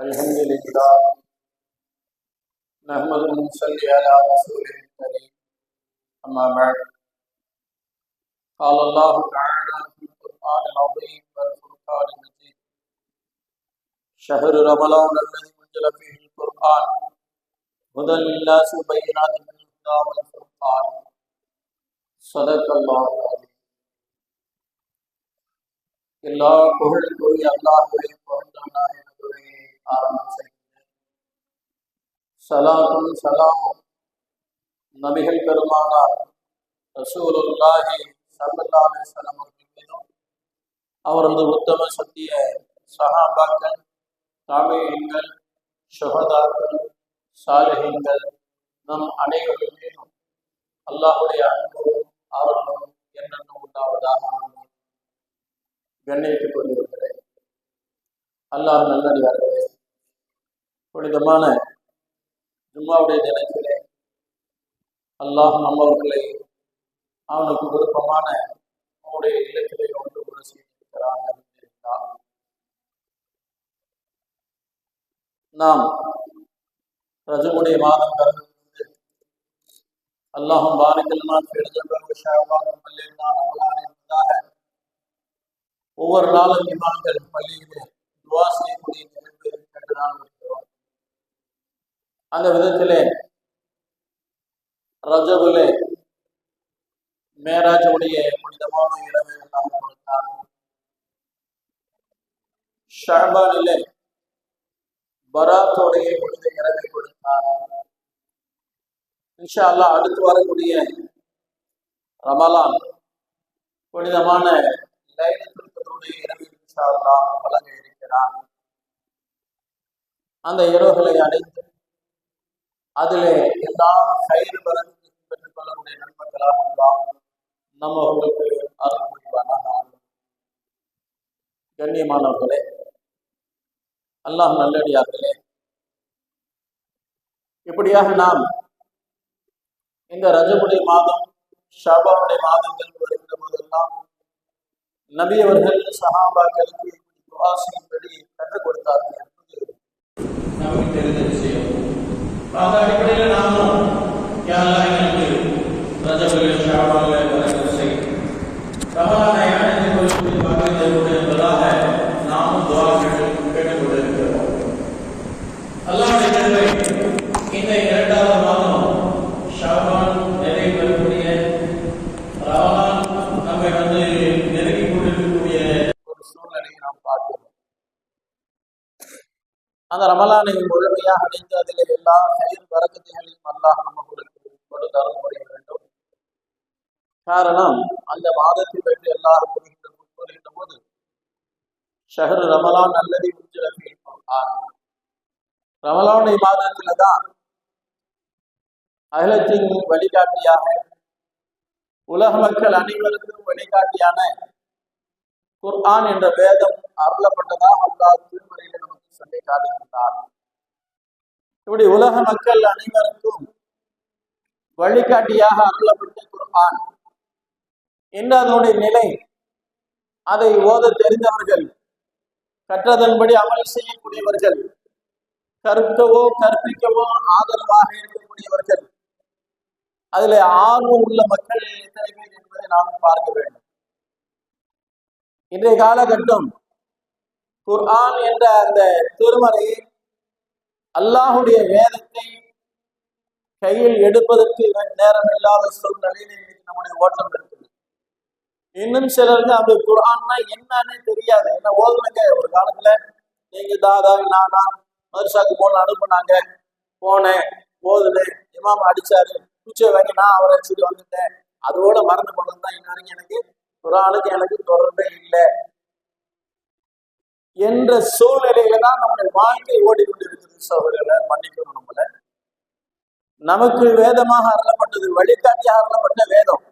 الحمد لله نحمد ونصلي على رسوله الكريم أما بعد قال الله تعالى في القرآن العظيم والفرقان المجيد شهر رمضان الذي أنزل فيه القرآن هدى للناس وبينات من الهدى والفرقان صدق الله العظيم எல்லா புகழுக்குரிய அல்லாஹுவை பொருந்தான என்பதை ஆரம்பம் செய்கிறேன் சலாத்தும் சலாமும் நபிகள் பெருமானார் ரசூலுல்லாஹி ஸல்லல்லாஹு அலைஹி அவர்கள் மீதும் அவரது உத்தம சத்திய சஹாபாக்கள் தாமியங்கள் சுகதாக்கள் சாலிஹீன்கள் நம் அனைவரும் மீதும் அல்லாஹுடைய அன்பும் ஆரம்பம் என்னென்ன உண்டாவதாக கண்ணியத்துக் கொண்டிருக்கிறேன் அல்லாஹ் நல்லடியார்களே புனிதமான ஜும்மாவுடைய தினத்திலே அல்லாஹ் நம்மவர்களை அவனுக்கு விருப்பமான அவனுடைய இல்லத்திலே ஒன்று கூட செய்திருக்கிறான் அறிந்திருக்கிறான் நாம் ரஜமுடைய மாதம் பிறந்திருந்து அல்லாஹும் பாரிக்கல்மான் எழுதப்பட்ட ஒவ்வொரு நாளும் இமாம்கள் பள்ளியிலே துவா செய்யக்கூடிய நிகழ்வு என்று நாம் அந்த விதத்திலே ரஜபுலே மேராஜுடைய புனிதமான இரவை எல்லாம் கொடுத்தார். ஷாபானிலே பராத்தோடைய புனித இரவை கொடுத்தார். இன்ஷா அல்லாஹ் அடுத்து வரக்கூடிய ரமலான் புனிதமான லைலத்துடைய இரவு இன்ஷா அல்லா வழங்க இருக்கிறார் அந்த இரவுகளை அடைந்து அதிலே எல்லா கயிறு பலன்களும் பெற்றுக் கொள்ளக்கூடிய நண்பர்களாக இருந்தால் நம்மவர்களுக்கு அருள் புரிவானாக கண்ணியமானவர்களே அல்லாஹ் நல்லடியார்களே. இப்படியாக நாம் இந்த ரஜபுடைய மாதம் ஷாபாவுடைய மாதங்கள் வருகிற போதெல்லாம் நபி அவர்கள் சஹாபாக்களுக்கு துவா கற்றுக் கொடுத்தார்கள் என்பது நமக்கு தெரிந்த விஷயம் அந்த அடிப்படையில் நாமும் யாரெல்லாம் எங்களுக்கு ரஜபுல் ஷாபாவில் அந்த ரமலானை முழுமையாக அடைந்து அதில் எல்லா செயல் வரக்கத்தைகளையும் அல்லாஹ் நமக்கு புரிய வேண்டும் காரணம் அந்த மாதத்தை பற்றி எல்லாரும் கூறுகின்ற கூறுகின்ற போது ஷஹரு ரமலான் அல்லது உஜ்ஜலத்தில் ரமலானுடைய மாதத்துல தான் அகிலத்தின் வழிகாட்டியாக உலக மக்கள் அனைவருக்கும் வழிகாட்டியான குர்ஆன் என்ற வேதம் அருளப்பட்டதாக அல்லாஹ் திருமறையில் நமக்கு சொல்லி காட்டுகின்றார். இப்படி உலக மக்கள் அனைவருக்கும் வழிகாட்டியாக அருளப்பட்ட குர்ஆன் இன்று அதனுடைய நிலை அதை ஓத தெரிந்தவர்கள் கற்றதன்படி அமல் செய்யக்கூடியவர்கள் கற்கவோ கற்பிக்கவோ ஆதரவாக இருக்கக்கூடியவர்கள் அதில் ஆர்வம் உள்ள மக்கள் எத்தனை பேர் என்பதை நாம் பார்க்க வேண்டும். இன்றைய காலகட்டம் குர்ஆன் என்ற அந்த திருமறை அல்லாஹுடைய வேதத்தை கையில் எடுப்பதற்கு நேரம் இல்லாத சூழ்நிலையில் இன்னைக்கு நம்முடைய ஓட்டம் இருக்குது இன்னும் சிலருக்கு அந்த குர்ஆன்னா என்னன்னு தெரியாது. என்ன ஓதுனங்க? ஒரு காலத்துல நீங்க தாதா நானா மதுசாக்கு போன அனுப்புனாங்க போனேன் ஓதுனேன். இமாம் அடிச்சாரு. பூச்சை வாங்கி நான் அவரை வச்சுட்டு வந்துட்டேன். அதோட மறந்து போனது தான் இன்ன வரைக்கும் எனக்கு. குரானுக்கு எனக்கு தொடர்பே இல்லை. என்ற சூழ்நிலையில தான் நம்முடைய வாழ்க்கை ஓடிக்கொண்டிருக்கிறது சோதரிகளை மன்னிக்கணும் நம்மள. நமக்கு வேதமாக அருளப்பட்டது வழிகாட்டியாக அருளப்பட்ட வேதம்.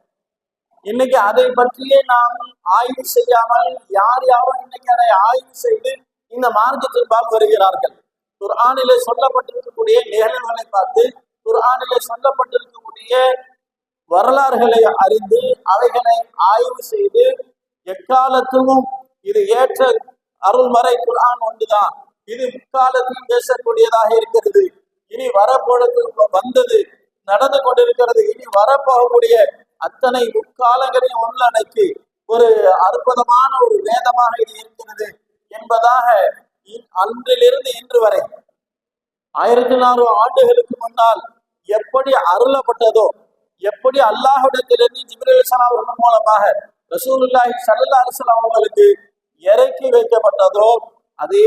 இன்னைக்கு அதை பற்றியே நாம் ஆய்வு செய்யாமல் யார் யாரும் இன்னைக்கு அதை ஆய்வு செய்து இந்த மார்க்கத்தின்பால் வருகிறார்கள். குர்ஆனிலே சொல்லப்பட்டிருக்கக்கூடிய நிகழ்வுகளை பார்த்து குர்ஆனிலே சொல்லப்பட்டிருக்கக்கூடிய வரலாறுகளை அறிந்து அவைகளை ஆய்வு செய்து எக்காலத்திலும் இது ஏற்ற அருள்மறை குரான் ஒன்றுதான். இது முக்காலத்தில் பேசக்கூடியதாக இருக்கிறது. இனி வரப்போறது வந்தது நடந்து கொண்டிருக்கிறது இனி வரப்போகக்கூடிய அத்தனை முக்காலங்களையும் உள்ளடக்கி ஒரு அற்புதமான ஒரு வேதமாக இது இருக்கிறது என்பதாக இ- அன்றிலிருந்து இன்று வரை ஆயிரத்தி நானூறு ஆண்டுகளுக்கு முன்னால் எப்படி அருளப்பட்டதோ எப்படி அல்லாஹுடத்திலிருந்து ஜிப்ரீல் அவர்கள் மூலமாக ரசூலுல்லாஹி சல்லா அலைஹி அவர்களுக்கு இறக்கி வைக்கப்பட்டதோ அதே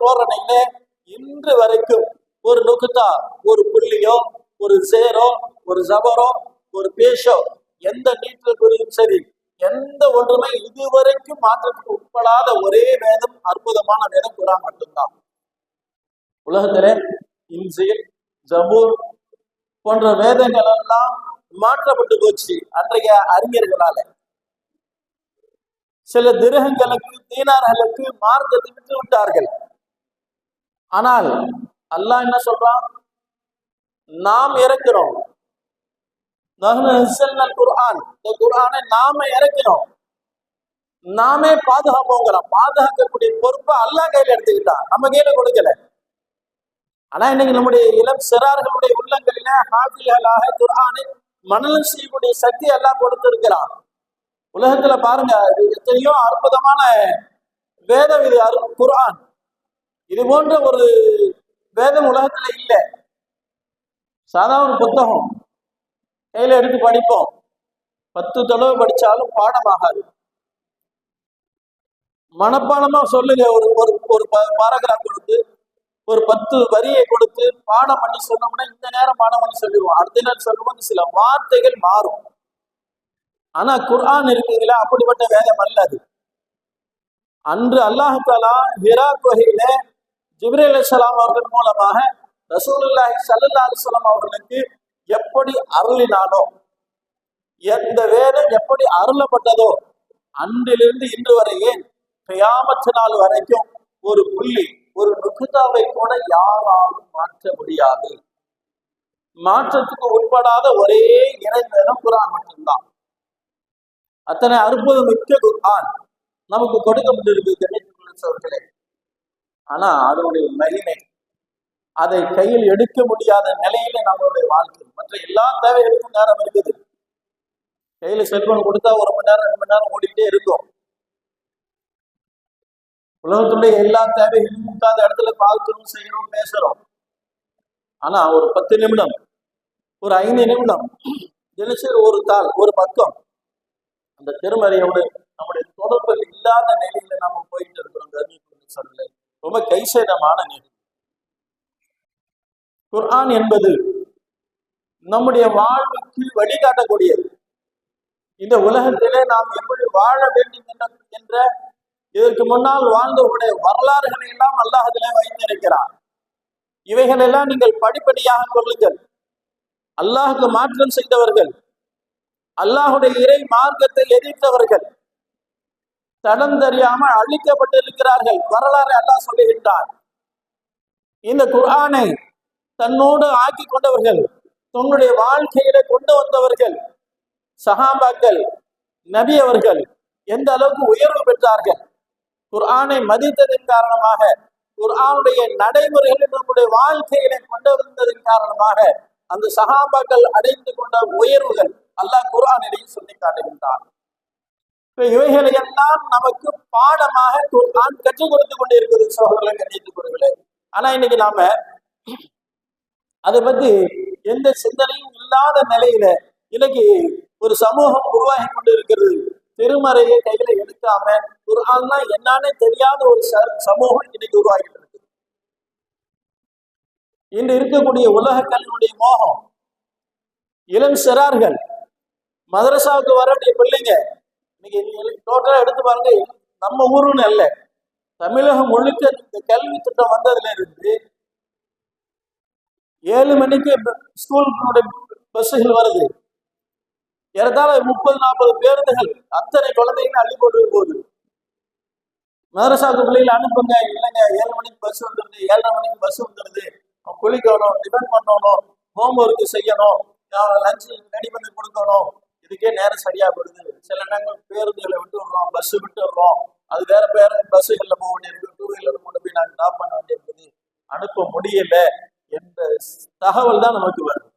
தோரணையில இன்று வரைக்கும் ஒரு நுகுத்தா ஒரு புள்ளியோ ஒரு சேரோ ஒரு ஜபரோ ஒரு பேஷோ எந்த நீட்டல் குறியும் சரி எந்த ஒன்றுமே இதுவரைக்கும் மாற்றத்துக்கு உட்படாத ஒரே வேதம் அற்புதமான வேதம் குரான் மட்டும்தான். உலகத்திலே இன்சில் ஜபூர் போன்ற வேதங்கள் எல்லாம் மாற்றப்பட்டு போச்சு அன்றைய அறிஞர்களால. சில திருகங்களுக்கு தீனார்களுக்கு மார்க்கத்தை விட்டு விட்டார்கள். ஆனால் அல்லாஹ் என்ன சொல்றான்? நாம் இறக்கிறோம். குர்ஆன். இந்த குர்ஆனை நாம இறக்கிறோம். நாமே பாதுகாப்போங்கிறோம். பாதுகாக்கக்கூடிய பொறுப்பை அல்லாஹ் கையில எடுத்துக்கிட்டான். நம்ம கையில கொடுக்கல. ஆனா இன்னைக்கு நம்முடைய இளம் சிறார்களுடைய உள்ளங்களில ஹாஃபில்களாக குர்ஆனை மனநலம் செய்யக்கூடிய சக்தி எல்லாம் கொடுத்திருக்கிறான். உலகத்துல பாருங்க இது எத்தனையோ அற்புதமான வேதம் இது அரு இது போன்ற ஒரு வேதம் உலகத்துல இல்ல. சாதா ஒரு புத்தகம். கையில எடுத்து படிப்போம். பத்து தடவை படிச்சாலும் பாடமாகாது. மனப்பாடமா சொல்லுங்க ஒரு ஒரு ஒரு பாராகிராஃப் கொடுத்து ஒரு பத்து வரியை கொடுத்து பாடம் பண்ணி சொன்னோம்னா இந்த நேரம் பாடம் பண்ணி சொல்லிடுவோம். அடுத்த நேரம் சொல்லும்போது சில வார்த்தைகள் மாறும். ஆனா குர்ஆன் இருக்குங்களா அப்படிப்பட்ட வேதம் அல்ல அது அன்று அல்லாஹ் தாலா ஹிரா குகையில ஜிப்ரேல் அலிசலாம் அவர்கள் மூலமாக ரசூலுல்லாஹி சல்லா அலிஸ்லாம் அவர்களுக்கு எப்படி அருளினானோ எந்த வேதம் எப்படி அருளப்பட்டதோ அன்றிலிருந்து இன்று வரை ஏன் கியாமத்து நாள் வரைக்கும் ஒரு புள்ளி ஒரு நுகுதாவை கூட யாராலும் மாற்ற முடியாது. மாற்றத்துக்கு உட்படாத ஒரே இறைவேதம் குரான் மட்டும்தான். அத்தனை அற்புதம் மிக்க குர்ஆன் நமக்கு கொடுக்கப்பட்டிருக்கு கணிதர்களே ஆனா அதனுடைய மகிமை அதை கையில் எடுக்க முடியாத நிலையில நம்மளுடைய வாழ்க்கை. மற்ற எல்லா தேவைகளுக்கும் நேரம் இருக்குது. கையில செல்போன் கொடுத்தா ஒரு மணி நேரம் ரெண்டு மணி நேரம் ஓடிக்கிட்டே இருக்கும். உலகத்துடைய எல்லா தேவைகளும் முக்காத இடத்துல பார்க்கிறோம் செய்யறோம் பேசுறோம். ஆனா ஒரு பத்து நிமிடம் ஒரு ஐந்து நிமிடம் தினசரி ஒரு தாள் ஒரு பக்கம் அந்த திருமறையோடு நம்முடைய தொடர்பு இல்லாத நிலையில நாம போயிட்டு இருக்கிறோம் கர்மிக்கு சொல்லல ரொம்ப கைசேதமான நிலை. குர்ஆன் என்பது நம்முடைய வாழ்வுக்கு வழிகாட்டக்கூடியது. இந்த உலகத்திலே நாம் எப்படி வாழ வேண்டும் என்ற என்ற இதற்கு முன்னால் வாழ்ந்தவருடைய வரலாறுகளை எல்லாம் அல்லாஹதிலே வைத்திருக்கிறார் இவைகள் எல்லாம் நீங்கள் படிப்படியாக கொள்ளுங்கள் அல்லாஹுக்கு மாற்றம் செய்தவர்கள் அல்லாஹுடைய இறை மார்க்கத்தை எதிர்த்தவர்கள் தடம் தெரியாமல் அழிக்கப்பட்டிருக்கிறார்கள். வரலாறு அல்லாஹ் சொல்லுகின்றார் இந்த குர்ஆனை தன்னோடு ஆக்கி கொண்டவர்கள் தன்னுடைய வாழ்க்கையில கொண்டு வந்தவர்கள் சஹாபாக்கள் நபி அவர்கள் எந்த அளவுக்கு உயர்வு பெற்றார்கள்? குர்ஆனை மதித்ததன் காரணமாக குர்ஆனுடைய நடைமுறைகள் நம்முடைய வாழ்க்கையில கொண்டு வந்ததன் காரணமாக அந்த சகாபாக்கள் அடைந்து கொண்ட உயர்வுகள் அல்லாஹ் குர்ஆனிலேயே சொல்லி காட்டுகின்றான். இப்ப இவைகளை எல்லாம் நமக்கு பாடமாக குர்ஆன் கற்றுக் கொடுத்து கொண்டு இருக்குது சோழர்களை கண்டித்துக் கொள்கிறேன் ஆனா இன்னைக்கு நாம அதை பத்தி எந்த சிந்தனையும் இல்லாத நிலையில இன்னைக்கு ஒரு சமூகம் உருவாகி கொண்டு இருக்கிறது திருமறையை கையில எடுக்காம ஒரு ஆள்னா என்னன்னே தெரியாத ஒரு ச- சமூகம் இன்னைக்கு உருவாகிட்டு இருக்கு இன்று இருக்கக்கூடிய உலக கல்வியுடைய மோகம் இளம் சிறார்கள் மதரசாவுக்கு வரக்கூடிய பிள்ளைங்க இன்னைக்கு டோட்டலா எடுத்து பாருங்க நம்ம ஊருன்னு அல்ல. தமிழகம் முழுக்க இந்த கல்வி திட்டம் வந்ததுல இருந்து ஏழு மணிக்கு ஸ்கூலுடைய பஸ்ஸுகள் வருது. ஏறத்தாழ முப்பது நாற்பது பேருந்துகள் அத்தனை குழந்தைகளும் அள்ளி போட்டு போகுது. மதரசாவுக்கு பிள்ளைகளை அனுப்புங்க இல்லைங்க ஏழு மணிக்கு பஸ் வந்துடுது ஏழரை மணிக்கு பஸ் வந்துடுது குளிக்கணும் டிஃபன் பண்ணணும் ஹோம் ஒர்க் செய்யணும் லஞ்ச் ரெடி பண்ணி கொடுக்கணும். இதுக்கே நேரம் சரியா போயிடுது. சில நேரங்கள் பேருந்துகளை விட்டு விடுறோம் பஸ் விட்டு விடுறோம். அது வேற பேர பஸ்ஸுகளில் போக வேண்டியிருக்கு. டூ வீலர் கொண்டு போய் நாங்கள் ட்ராப் பண்ண வேண்டியிருக்குது. அனுப்ப முடியல என்ற தகவல் தான் நமக்கு வருது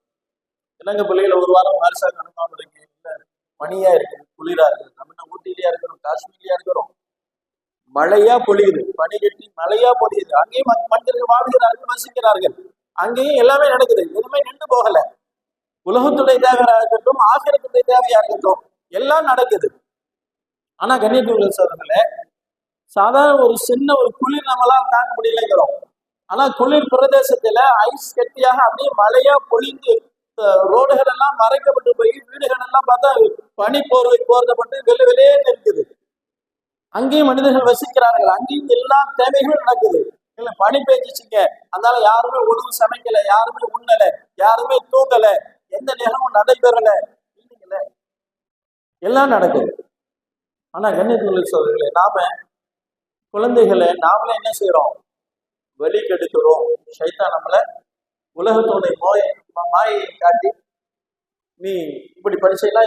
இலங்கை பிள்ளைகளை ஒரு வாரம் மாரிசாக்கு அனுப்பாமல் இருக்கு இல்ல மணியா இருக்குது குளிரா இருக்குது. நம்ம என்ன இருக்கிறோம் காஷ்மீர்லயா இருக்கிறோம்? மழையா பொழியுது. பனி கட்டி மழையா பொழியுது. அங்கேயும் மனிதர்கள் வாழ்கிறார்கள் வசிக்கிறார்கள். அங்கேயும் எல்லாமே நடக்குது. எதுவுமே நின்று போகல. உலகத்துடைய தேவையா இருக்கட்டும் ஆசிரத்துடைய தேவையா இருக்கட்டும் எல்லாம் நடக்குது. ஆனா கண்ணியத்துள்ள சோதர்களே சாதாரண ஒரு சின்ன ஒரு குளிர் நம்மளால் தாங்க முடியலைங்கிறோம். ஆனா குளிர் பிரதேசத்துல ஐஸ் கட்டியாக அப்படியே மழையா பொழிந்து ரோடுகள் எல்லாம் மறைக்கப்பட்டு போய் வீடுகள் எல்லாம் பார்த்தா பனி போர்வை போர்த்தப்பட்டு வெளி வெளியே இருக்குது அங்கேயும் மனிதர்கள் வசிக்கிறார்கள். அங்கேயும் எல்லா தேவைகளும் நடக்குது. இல்ல பனி பெஞ்சிச்சுங்க. அதனால யாருமே உணவு சமைக்கல யாருமே உண்ணல யாருமே தூங்கல. எந்த நேரமும் நடைபெறல. இல்லைங்கள? எல்லாம் நடக்குது. ஆனா கண்ணியத்துள்ள சோதர்களே நாம குழந்தைகளை நாமளே என்ன செய்யறோம் வழி கெடுக்கிறோம். சைத்தா நம்மள உலகத்தோடைய நோயை மாயை காட்டி நீ இப்படி படிச்சீங்கன்னா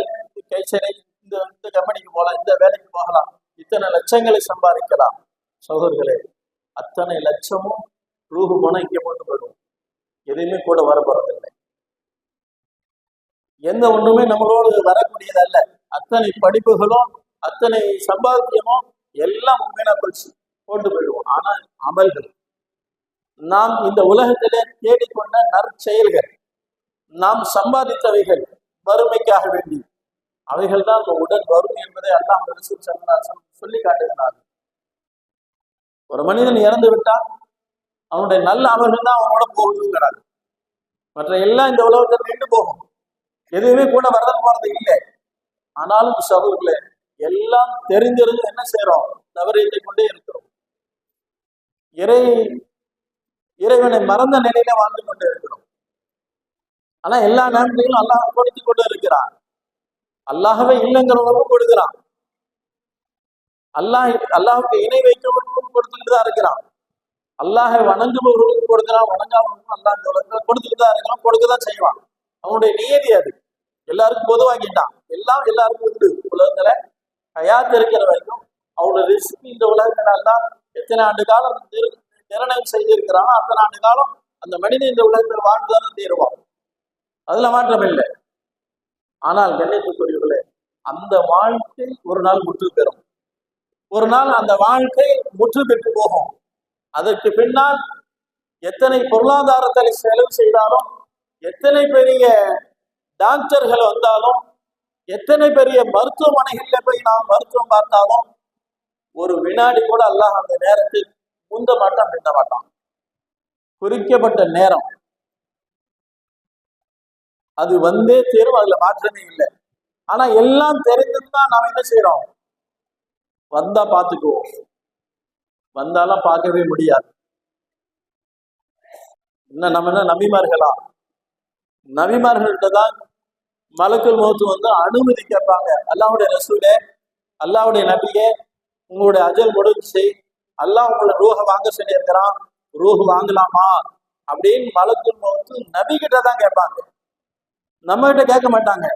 கை இந்த இந்த கம்பெனிக்கு போகலாம் இந்த வேலைக்கு போகலாம். இத்தனை லட்சங்களை சம்பாதிக்கலாம். சகோதரர்களே அத்தனை லட்சமும் ரூபு பணம் இங்கே போட்டு போயிடும். எதுவுமே கூட வர போறதில்லை. எந்த ஒண்ணுமே நம்மளோடு வரக்கூடியது அல்ல அத்தனை படிப்புகளும் அத்தனை சம்பாத்தியமும் எல்லாம் உண்மையான போச்சு கொண்டு போயிடுவோம். ஆனா அமல்கள். நாம் இந்த உலகத்திலே தேடிக்கொண்ட நற்செயல்கள். நாம் சம்பாதித்தவைகள் வறுமைக்காக வேண்டி. அவைகள் தான் உடல் வறுமை என்பதை அல்லாஹ் ரசூல் ஸல்லல்லாஹு சொல்லி காட்டுகிறார் ஒரு மனிதன் இறந்து விட்டால் அவனுடைய நல்ல அமல்கள் தான் அவனோட போகுதுங்கிறார் மற்ற எல்லாம் இந்த உலகத்தில் நின்று போகும். எதுவுமே கூட வரது போறது இல்லை. ஆனாலும் சகோதரர்களே எல்லாம் தெரிஞ்சிருந்து என்ன செய்யறோம் தவறிட்டு கொண்டே இருக்கிறோம். இறை இறைவனை மறந்த நிலையில வாழ்ந்து கொண்டு இருக்கிறோம். ஆனா எல்லா நேரத்திலும் அல்லாஹ் கொடுத்து கொண்டு இருக்கிறான். அல்லாஹவே இல்லைங்கிறவங்களுக்கும் கொடுக்கிறான் அல்லாஹ் அல்லாஹுக்கு இணை வைக்கிறவர்களுக்கும் கொடுத்துட்டு தான் இருக்கிறான். அல்லாஹை வணங்குபவர்களுக்கும் கொடுக்கிறான் வணங்காதவர்களுக்கும் அல்லாஹ் கொடுத்துட்டு தான் இருக்கிறான் கொடுக்க தான் செய்வான். அவனுடைய நியதி அது. எல்லாருக்கும் பொதுவாக்கிட்டான் எல்லாம் எல்லாருக்கும் உண்டு. உலகத்துல ஹயாத் இருக்கிற வரைக்கும் அவனோட ரிஸ்க் இந்த உலகத்தினால்தான் எத்தனை ஆண்டு காலம் நிர்ணயம் செய்திருக்கிறானோ அத்தனை ஆண்டு காலம் அந்த மனிதன் இந்த உலகத்தில் வாழ்ந்துதானே தீருவான் அதுல மாற்றம் இல்லை. ஆனால் கண்ணியத்துக்குரியவர்களே அந்த வாழ்க்கை ஒரு நாள் முற்று பெறும். ஒரு நாள் அந்த வாழ்க்கை முற்று பெற்று போகும். அதற்கு பின்னால் எத்தனை பொருளாதாரத்தை செலவு செய்தாலும் எத்தனை பெரிய டாக்டர்கள் வந்தாலும் எத்தனை பெரிய மருத்துவமனைகள்ல போய் நாம் மருத்துவம் பார்த்தாலும் ஒரு வினாடி கூட அல்லாஹ் அந்த நேரத்தை முந்த மாட்டான் பிந்த மாட்டான். குறிக்கப்பட்ட நேரம். அது வந்தே தீரும் அதுல மாற்றமே இல்லை. ஆனா எல்லாம் தெரிஞ்சுதான் நாம் என்ன செய்யறோம் வந்தா பார்த்துக்குவோம். வந்தாலும் பார்க்கவே முடியாது. என்ன நம்ம என்ன நம்பிமார்களா நபிமார்கள்ட்ட தான் மலக்குள் மௌத்து வந்து அனுமதி கேட்பாங்க. அல்லாவுடைய ரசூலே அல்லாவுடைய நபியே உங்களுடைய அஜல் முடிஞ்சு அல்லாஹ் உங்களை ரூஹ வாங்க சொல்லியிருக்கிறான். ரூஹ் வாங்கலாமா? அப்படின்னு மலக்குள் மௌத்து நபி கிட்ட தான் கேட்பாங்க. நம்ம கிட்ட கேட்க மாட்டாங்க.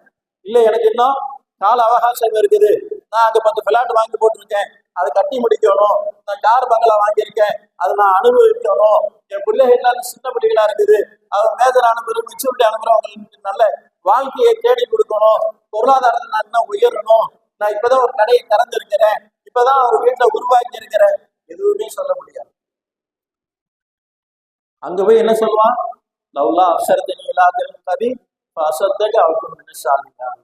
இல்ல எனக்கு இன்னும் கால அவகாசம் இருக்குது. நான் அங்க பத்து பிளாட் வாங்கி போட்டிருக்கேன். அதை கட்டி முடிக்கணும். நான் கார் பங்களா வாங்கியிருக்கேன். அதை நான் அனுபவிக்கணும். என் பிள்ளைகள் எல்லாரும் சின்ன பிள்ளைகளா இருக்குது. அவர் மேஜர் அனுப்புற மெச்சூரிட்டி அனுப்புறோம் அவங்களுக்கு நல்ல வாழ்க்கையை தேடி கொடுக்கணும். பொருளாதாரத்தை நான் இன்னும் உயரணும். நான் இப்பதான் ஒரு கடையை திறந்திருக்கிறேன். இப்பதான் ஒரு வீட்டை உருவாக்கி இருக்கிறேன். எதுவுமே சொல்ல முடியாது. அங்க போய் என்ன சொல்லுவான்? லவ்லா அப்சரத்தின் இல்லாத கவி அசத்தக்கு அவருக்கு சாலிதான்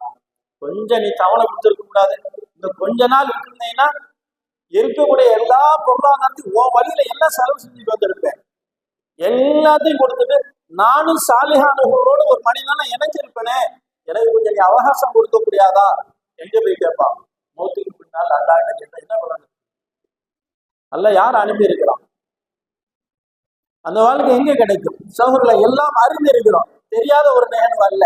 கொஞ்சம் நீ தவணை கொடுத்துருக்க கூடாது. இந்த கொஞ்ச நாள் இருந்தீங்கன்னா இருக்கக்கூடிய எல்லா பொருளாதாரத்தையும் உன் வழியில எல்லாம் செலவு செஞ்சுட்டு வந்திருப்பேன். எல்லாத்தையும் கொடுத்துட்டு நானும் சாலிஹானவர்களோட ஒரு மனிதனா இணைஞ்சிருப்பேனே எனக்கு கொஞ்சம் நீ அவகாசம் கொடுக்க முடியாதா? எங்க போய் கேட்பான் மௌத்துக்கு பின்னால் அல்லாட்ட கேட்டா என்ன பண்ணணும் அல்ல யார் அனுப்பி இருக்கிறான்? அந்த வாழ்க்கை எங்க கிடைக்கும்? சகோதரர்களை எல்லாம் அறிந்திருக்கிறோம் தெரியாத ஒரு நிகழ்வு அல்ல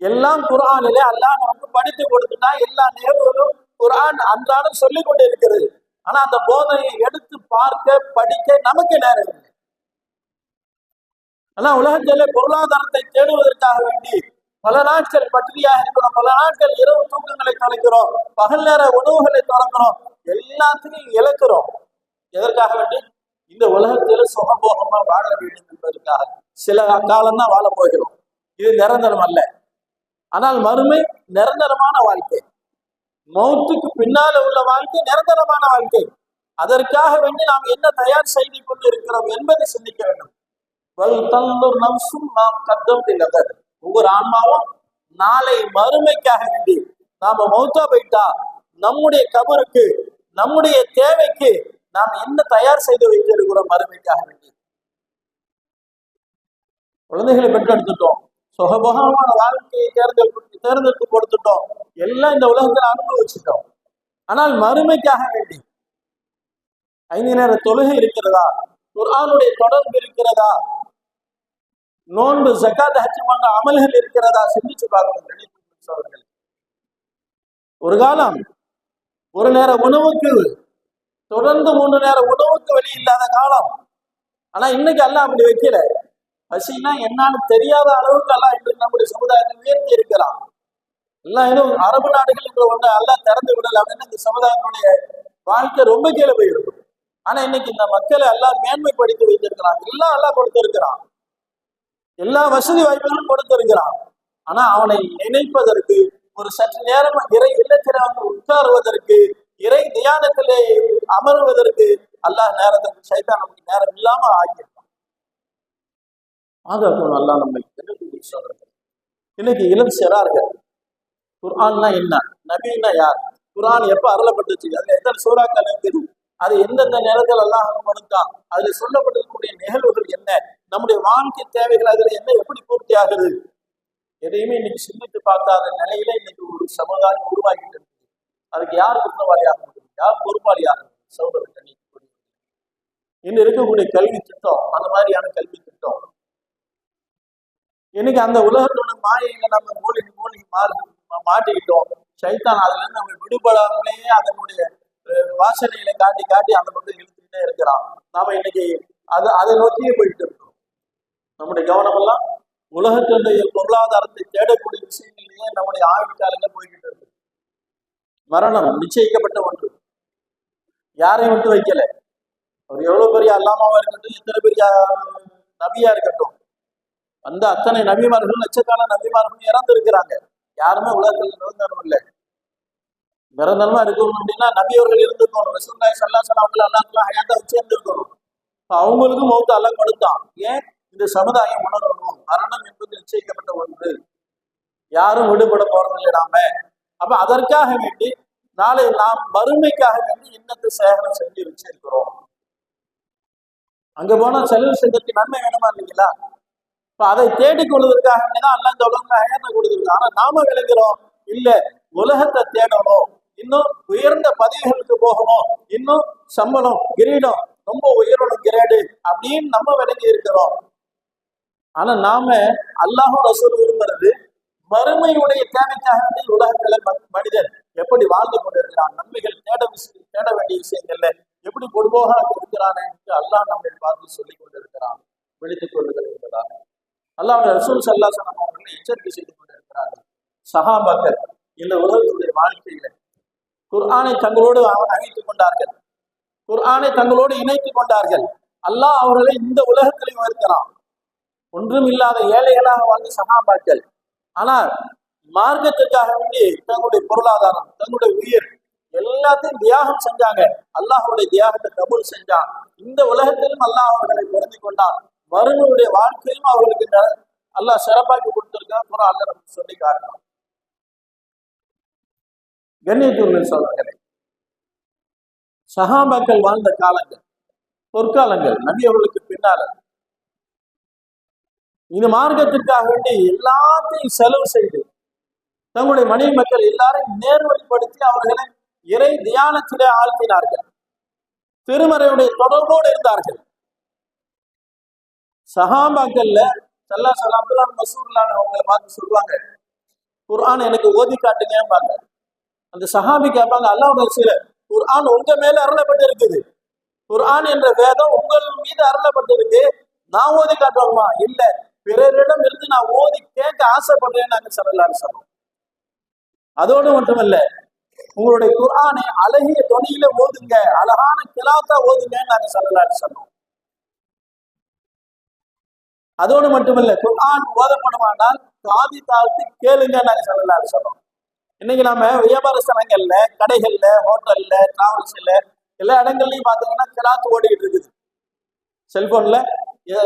எல்லாம் குரானிலே அல்லாஹ் நமக்கு படித்து கொடுத்துட்டா எல்லா நிகழ்வுகளும் குரான் அன்றாடம் சொல்லிக் கொண்டு இருக்கிறது ஆனா அந்த போதையை எடுத்து பார்க்க படிக்க நமக்கு நேரம் இல்லை. ஆனா உலகத்திலே பொருளாதாரத்தை தேடுவதற்காக வேண்டி பல நாட்கள் பட்டினியாக இருக்கிறோம். பல நாட்கள் இரவு தூக்கங்களை தொலைக்கிறோம். பகல் நேர உணவுகளை தொடங்குறோம் எல்லாத்தையும் இழக்கிறோம். எதற்காக வேண்டி? இந்த உலகத்தில சுகபோகமா வாழ வேண்டும் என்பதற்காக. சில காலம்தான் வாழ போகிறோம். இது நிரந்தரம் அல்ல. ஆனால் மறுமை நிரந்தரமான வாழ்க்கை. மௌத்துக்கு பின்னால உள்ள வாழ்க்கை நிரந்தரமான வாழ்க்கை. அதற்காக வேண்டி நாம் என்ன தயார் செய்து கொண்டு இருக்கிறோம் என்பதை சிந்திக்க வேண்டும். நம்சும் நாம் கத்தம் இல்லதர் ஒவ்வொரு ஆன்மாவும் நாளை மறுமைக்காக வேண்டி நாம மௌத்தா போயிட்டா நம்முடைய கபருக்கு நம்முடைய தேவைக்கு நாம் என்ன தயார் செய்து வைத்திருக்கிறோம் மறுமைக்காக வேண்டி. குழந்தைகளை பெற்றெடுத்துட்டோம். சுகபோகமான வாழ்க்கையை தேர்ந்தெடுத்து தேர்ந்தெடுத்து கொடுத்துட்டோம். எல்லாம் இந்த உலகத்தில் அனுபவிச்சுட்டோம். ஆனால் மறுமைக்காக வேண்டி. ஐந்து நேர தொழுகை இருக்கிறதா? குரானுடைய தொடர்பு இருக்கிறதா? நோன்பு ஜக்காத் ஹஜ் போன்ற அமல்கள் இருக்கிறதா சிந்திச்சு பார்க்கணும் ஒரு காலம் ஒரு நேர உணவுக்கு தொடர்ந்து மூன்று நேர உணவுக்கு வழி இல்லாத காலம். ஆனா இன்னைக்கு எல்லாம் அப்படி வைக்கல. பசினா என்னன்னு தெரியாத அளவுக்கு எல்லாம் இன்றைக்கு நம்முடைய சமுதாயத்தில் உயர்த்தி இருக்கிறான். எல்லாம் ஏதோ அரபு நாடுகள் என்ற ஒண்ணு எல்லாம் திறந்து விடல அப்படின்னு இந்த சமுதாயத்தினுடைய வாழ்க்கை ரொம்ப கீழே போயிருக்கும். ஆனா இன்னைக்கு இந்த மக்களை எல்லாம் மேன்மைப்படுத்தி வைத்திருக்கிறான். எல்லாம் எல்லாம் கொடுத்திருக்கிறான். எல்லா வசதி வாய்ப்புகளும் கொடுத்திருக்கிறான் ஆனா அவனை நினைப்பதற்கு ஒரு சற்று நேரம் இறை இல்லத்தில் அவன் உட்காருவதற்கு இறை தியானத்திலே அமருவதற்கு அல்லாஹ் நேரத்தை சைத்தான் நமக்கு நேரம் இல்லாம ஆகியிருக்கான் ஆதரவு அல்லாஹ் நம்மை என்ன சொல்றது. இன்னைக்கு இளம் சிறார்கள் குர்ஆன்னா என்ன நபின்னா யார் குரான் எப்ப அருளப்பட்டுச்சு அதுல எந்த சூறாக்கள் இருக்குது அது எந்தெந்த நேரத்தில் அல்லாஹ் கொடுத்தான் அதுல சொல்லப்பட்டிருக்கக்கூடிய நிகழ்வுகள் என்ன நம்முடைய வாழ்க்கை தேவைகள் அதுல என்ன எப்படி பூர்த்தி ஆகுது எதையுமே இன்னைக்கு சிந்தித்து பார்க்காத நிலையில இன்னைக்கு ஒரு சமுதாயம் உருவாகிட்டு இருக்கு அதுக்கு யார் குற்றவாளியாக முடியும் யார் பொறுப்பாளியாக சகோதரர் இன்னும் இருக்கக்கூடிய கல்வி திட்டம் அந்த மாதிரியான கல்வி திட்டம். இன்னைக்கு அந்த உலகத்தோட மாயையில நம்ம மூலிகை மூலிகை மாறி மாட்டிக்கிட்டோம். சைத்தான் அதுல இருந்து நம்ம விடுபடாமலேயே அதனுடைய வாசனைகளை காட்டி காட்டி அந்த பக்கம் இழுத்துக்கிட்டே இருக்கிறான். நாம இன்னைக்கு அது அதை நோக்கியே போயிட்டு இருக்கோம். நம்முடைய கவனம் எல்லாம் உலகத்தினுடைய பொருளாதாரத்தை தேடக்கூடிய விஷயங்களிலேயே நம்முடைய ஆயுட்காலங்கள் போய்கிட்டு இருக்கு? மரணம் நிச்சயிக்கப்பட்ட ஒன்று. யாரையும் விட்டு வைக்கல. அவர் எவ்வளவு பெரிய அல்லாமாவா இருக்கட்டும் எத்தனை பெரிய நபியா இருக்கட்டும். அந்த அத்தனை நபிமார்கள் லட்சக்கான நபிமார்கள் இறந்து இருக்கிறாங்க யாருமே உலகத்தில் நிரந்தரம் இல்லை. நிரந்தரமா இருக்கணும் அப்படின்னா நபியவர்கள் இருந்திருக்கணும். ரசூல்லாய் சல்லா அவங்களை அல்லாத்துல ஹயாத்தா வச்சு இருந்திருக்கணும் அவங்களுக்கும் மௌத்த அல்ல கொடுத்தான். ஏன்? இந்த சமுதாயம் உணரணும். மரணம் என்பது நிச்சயிக்கப்பட்ட ஒன்று. யாரும் விடுபட போறதில்லை நாம. அப்ப அதற்காக வேண்டி நாளை நாம் வறுமைக்காக வேண்டி இன்னத்தை சேகரம் செஞ்சு வச்சிருக்கிறோம். அங்க போனா செலவு செஞ்சதுக்கு நன்மை வேணுமா இல்லைங்களா? இப்ப அதை தேடிக் கொள்வதற்காக வேண்டிதான் அல்ல இந்த உலகத்துல ஹயாத்தை கொடுத்துருக்கு ஆனா நாம விளங்குறோம். இல்ல உலகத்தை தேடணும். இன்னும் உயர்ந்த பதவிகளுக்கு போகணும். இன்னும் சம்பளம் கிரீடம் ரொம்ப உயரணும் கிரேடு அப்படின்னு நம்ம விளங்கி இருக்கிறோம் ஆனா நாம அல்லாஹும் ரசூல் விரும்புறது மறுமையுடைய தேவைக்காக வேண்டி உலகத்துல மனிதன் எப்படி வாழ்ந்து கொண்டிருக்கிறான் நன்மைகள் தேட விஷயம் தேட வேண்டிய விஷயங்கள்ல எப்படி பொதுவாக இருக்கிறான் என்று அல்லாஹ் நம்மை பார்த்து சொல்லிக் கொண்டிருக்கிறான். விழித்துக் கொள்ளுதல் என்பதாக அல்லாஹ் ரசூல் சல்லா அவர்களை எச்சரிக்கை செய்து கொண்டிருக்கிறார்கள். சஹாபாக்கள் இந்த உலகத்துடைய வாழ்க்கையில குர்ஆனை தங்களோடு அவ- அணைத்துக் கொண்டார்கள். குர்ஆனை தங்களோடு இணைத்துக் கொண்டார்கள். அல்லாஹ் அவர்களை இந்த உலகத்திலே உயர்த்தினான் ஒன்றும் இல்லாத ஏழைகளாக வாழ்ந்த சகாபாக்கள். ஆனால் மார்க்கத்திற்காக வேண்டி தங்களுடைய பொருளாதாரம் தங்களுடைய உயிர் எல்லாத்தையும் தியாகம் செஞ்சாங்க. அல்லாஹ்வுடைய தியாகத்தை கபூல் செஞ்சான். இந்த உலகத்திலும் அல்லாஹ் அவர்களை பொருந்தி கொண்டான். மறுமையுடைய வாழ்க்கையும் அவர்களுக்கு அல்லாஹ் சிறப்பாக்கி கொடுத்திருக்கான் அப்புறம் அல்லாஹ் நமக்கு சொல்லி காட்டலாம் கண்ணியத்தூர்கள் சொல்றாங்களே சஹாபாக்கள் வாழ்ந்த காலங்கள் பொற்காலங்கள் நபி அவர்களுக்கு பின்னால இந்த மார்க்கத்திற்காக வேண்டி எல்லாத்தையும் செலவு செய்து தங்களுடைய மனைவி மக்கள் எல்லாரையும் நேர்வழிப்படுத்தி அவர்களை இறை தியானத்திலே ஆழ்த்தினார்கள். திருமறையுடைய தொடர்போடு இருந்தார்கள். சஹாபாக்கள்ல சல்லா சலாம் மசூர்லான்னு அவங்களை பார்த்து சொல்லுவாங்க. குர்ஆன் எனக்கு ஓதி காட்டுங்கம்பாங்க அந்த சஹாபி கேட்பாங்க அல்லாஹ் சில குர்ஆன் உங்க மேல அருளப்பட்டு இருக்குது குர்ஆன் என்ற வேதம் உங்கள் மீது அருளப்பட்டிருக்கு. நான் ஓதி காட்டுவோமா இல்ல. பிறரிடம் இருந்து நான் ஓதி கேட்க ஆசைப்படுறேன்னு நாங்க சொல்லலாம்னு சொன்னோம். அதோடு மட்டுமல்ல உங்களுடைய குரானை அழகிய தொனியில ஓதுங்க அழகான கிலாத்தா ஓதுங்கன்னு நாங்க சொல்லலாம்னு சொன்னோம். அதோடு மட்டுமல்ல குரான் ஓதப்படுமானால் காதி தாழ்த்து கேளுங்க நாங்க சொல்லலாம் சொல்றோம் இன்னைக்கு நாம வியாபார ஸ்தலங்கள்ல கடைகள்ல ஹோட்டல்ல டிராவல்ஸ்ல எல்லா இடங்கள்லயும் பாத்தீங்கன்னா கிராத்து ஓடிக்கிட்டு இருக்குது. செல்போன்ல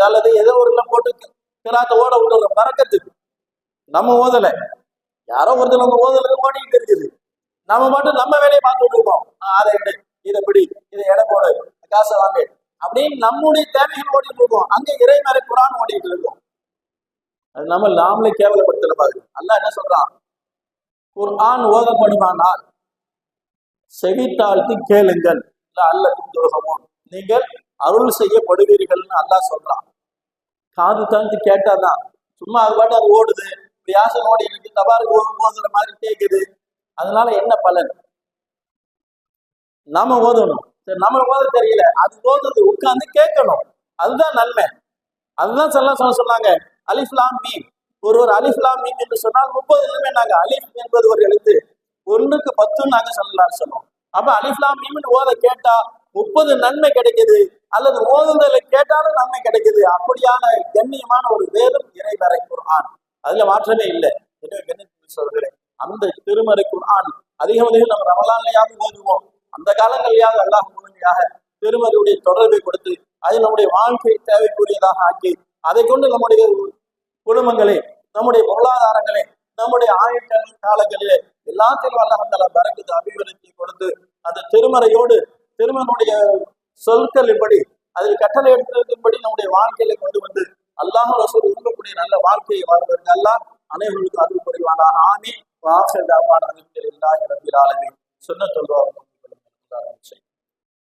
அல்லது ஏதோ ஒரு போட்டு கிராத்து ஓட விடுற பறக்கத்துக்கு நம்ம ஓதல. யாரோ ஒருத்தர் ஓதல ஓடிக்கிட்டு இருக்குது. நம்ம மட்டும் நம்ம வேலையை பார்த்துட்டு இருக்கோம். ஆஹ் அதை எடு இதை பிடி. இதை எடை போடு. காசை வாங்க. அப்படின்னு நம்முடைய தேவைகள் ஓடிட்டு இருக்கோம். அங்க இறைமறை குரான் ஓடிட்டு இருக்கோம். அது நம்ம நாமளே கேவலப்படுத்தல பாருங்க. அல்ல என்ன சொல்றான்? குர்ஆன் ஓதப்படுமானால் செவித்தாழ்த்தி கேளுங்கள். அல்ல துரோகமும் நீங்கள் அருள் செய்யப்படுவீர்கள்னு அல்லாஹ் சொல்றான். காது தாழ்த்தி கேட்டாதான். சும்மா அது பாட்டு அது ஓடுது. வியாசம் ஓடி இருக்கு தபாருக்கு ஓதுற மாதிரி கேட்குது அதனால என்ன பலன்? நாம ஓதணும். சரி நம்ம ஓத தெரியல. அது ஓதுறது உட்கார்ந்து கேட்கணும். அதுதான் நன்மை. அதுதான் சொல்லலாம் சொல்ல சொன்னாங்க. அலிஃப்லாம் மீம். ஒரு ஒரு அலிஃப்லாம் மீம் என்று சொன்னால் முப்பது நன்மை நாங்க. அலிஃப் என்பது ஒரு எழுத்து. ஒன்றுக்கு பத்துன்னு நாங்க சொல்லலாம் சொன்னோம். அப்ப அலிஃப்லாம் மீம்னு ஓத கேட்டா முப்பது நன்மை கிடைக்குது அல்லது ஓதுதலை கேட்டாலும் நன்மை கிடைக்குது. அப்படியான கண்ணியமான ஒரு வேதம் இறைவரை குர்ஆன். அதுல மாற்றமே இல்லை. எனவே சொல்கிறேன் அந்த திருமறை குர்ஆன் அதிகம் அதிகம் நம்ம ரமலான்லையாவது ஓதுவோம். அந்த காலங்களையாவது அல்லாஹ் முழுமையாக திருமறையுடைய தொடர்பை கொடுத்து அது நம்முடைய வாழ்க்கை தேவைக்குரியதாக ஆக்கி அதை கொண்டு நம்முடைய குடும்பங்களே நம்முடைய பொருளாதாரங்களே நம்முடைய ஆயுட்கள் காலங்களிலே எல்லாத்திலும் அல்லாஹ் தலா பறக்குது அபிவிருத்தி கொடுத்து அந்த திருமறையோடு திருமனுடைய சொற்களின்படி அதில் கட்டளை எடுத்ததின்படி நம்முடைய வாழ்க்கையில கொண்டு வந்து அல்லாஹ் ரசூல் விரும்பக்கூடிய நல்ல வாழ்க்கையை வாழ்வதற்கு அல்லாஹ் அனைவருக்கும் அறிவு புரிவானாக. ஆமி வாசல் தாபான எல்லா சொன்ன சொல்வாங்க